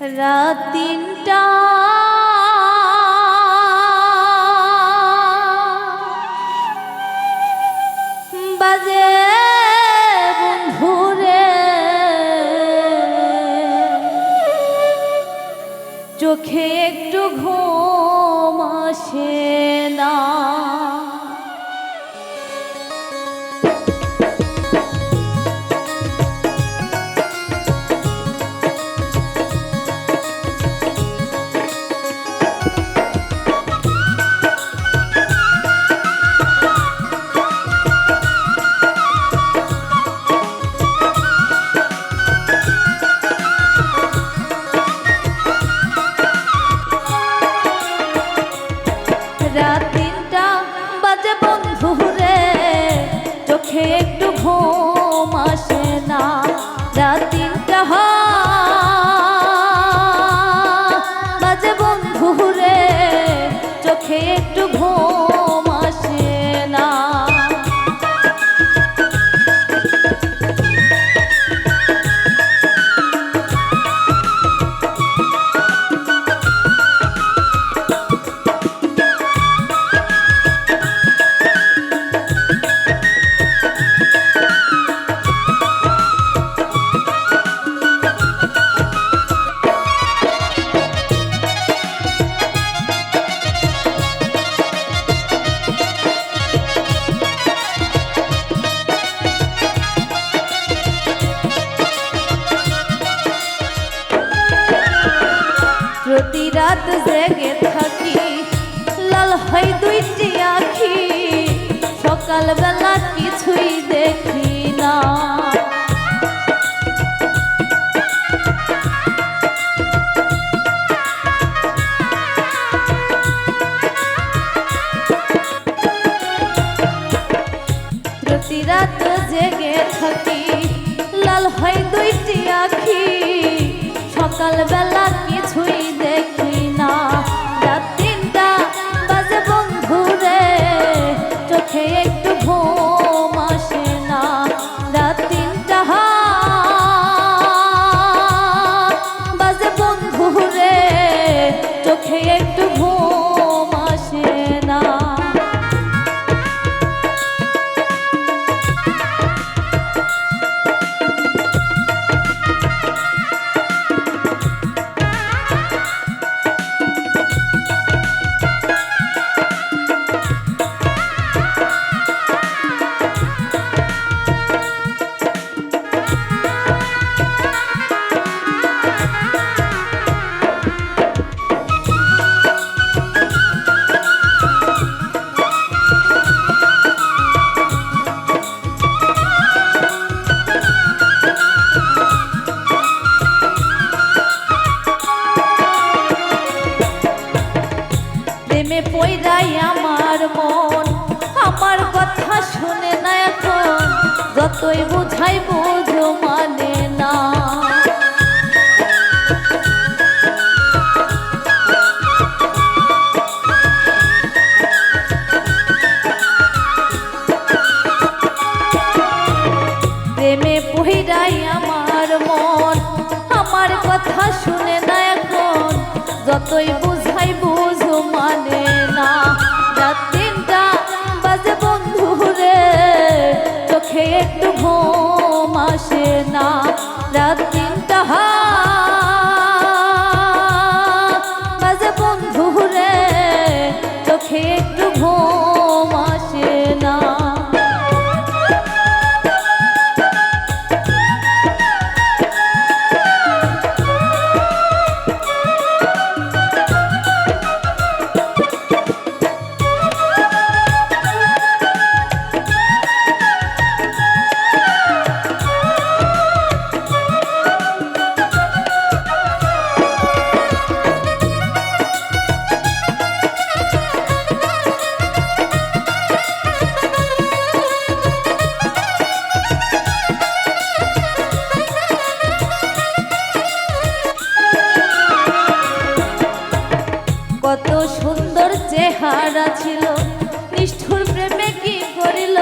রাত তিনটা। বাজে বন্ধুরে। চোখে একটু ঘুম আসে না। প্রতি রাত জেগে থাকি। লাল হয় দুইটি আখি, সকালবেলা কিছুই দেখি না। প্রতি রাত জেগে থাকি। লাল হয় দুইটি আখি, সকালবেলা শুনে না এখন, যতই বুঝাই বুঝো মানে না। প্রেমে পহিরাই আমার মন, আমার কথা শুনে না এখন, যতই বুঝাই বুঝো মানে না। রাত তিনটা বাজে বন্ধু চোখে একটু ঘুম আসে না। রাত চেহারা ছিল, নিষ্ঠুর প্রেমে কি করিল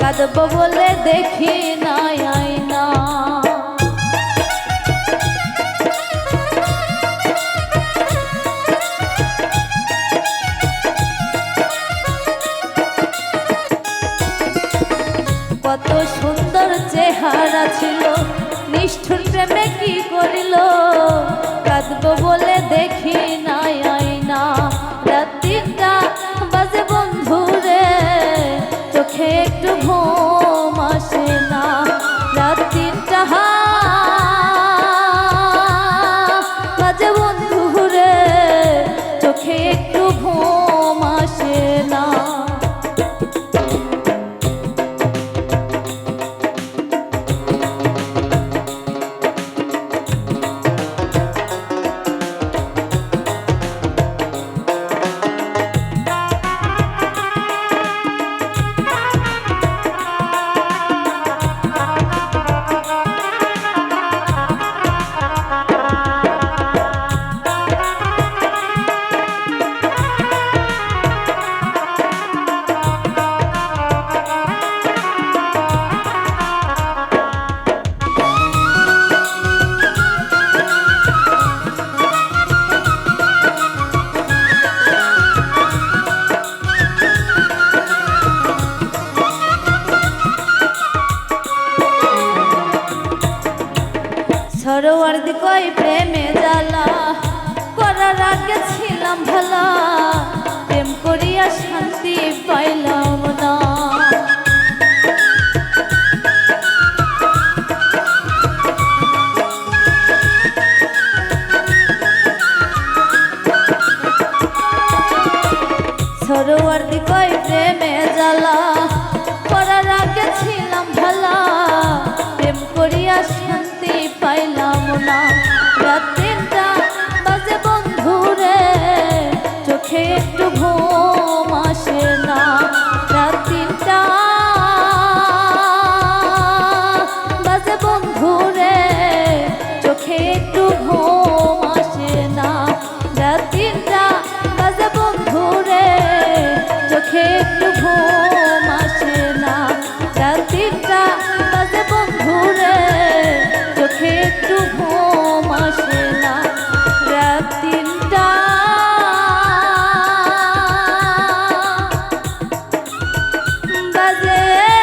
কাঁদব বলে দেখি নাই আয়না। কত সুন্দর চেহারা ছিল, নিষ্ঠুর প্রেমে কি করিল কাঁদব বলে কই প্রেমে জ্বালা? করার আগে ছিলাম ভালা। বাজে।